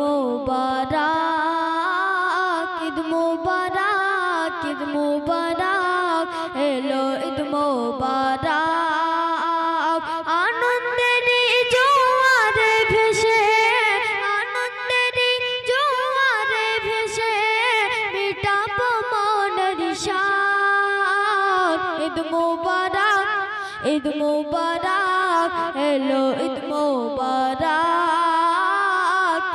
মোবারক, ঈদ মোবারক ঈদ মোবারক, এলো ঈদ মোবারক। আনন্দের জোয়ারে ভেসে, আনন্দের জোয়ারে ভেসে, মিটাবো মনের ঈদ মোবারক ঈদ মোবারক, এলো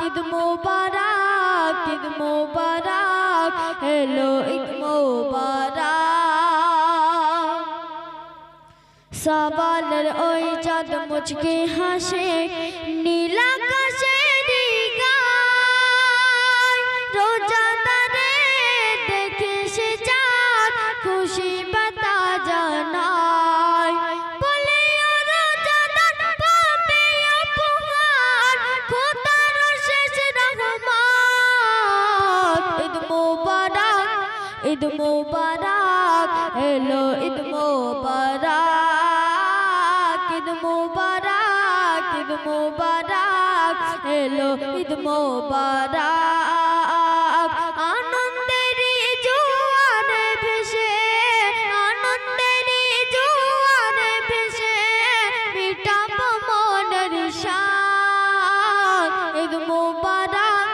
ঈদ মোবারক ঈদ মোবারক হ্যালো ঈদ মোবারক। সবালের ওই চাঁদ মুচকে হাসে নীল ঈদ মোবারক এলো ঈদ মোবারক ঈদ মোবারক ঈদ মোবারক এলো ঈদ মোবারক। আনন্দের জোয়ারে ভেসে আনন্দের জোয়ারে ভেসে মিটাবো মনের শান ঈদ মোবারক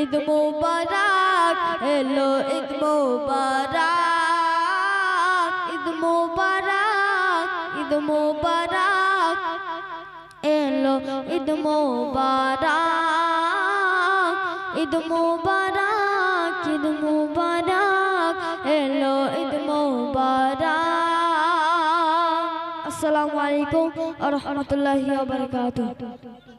ঈদ মোবারক এলো ঈদ মোবারক ঈদ মোবারক ঈদ মোবারক এলো ঈদ মোবারক ঈদ মোবারক ঈদ মোবারক এলো ঈদ মোবারক আসসালামু আলাইকুম ওয়া রাহমাতুল্লাহি ওয়া বারাকাতুহু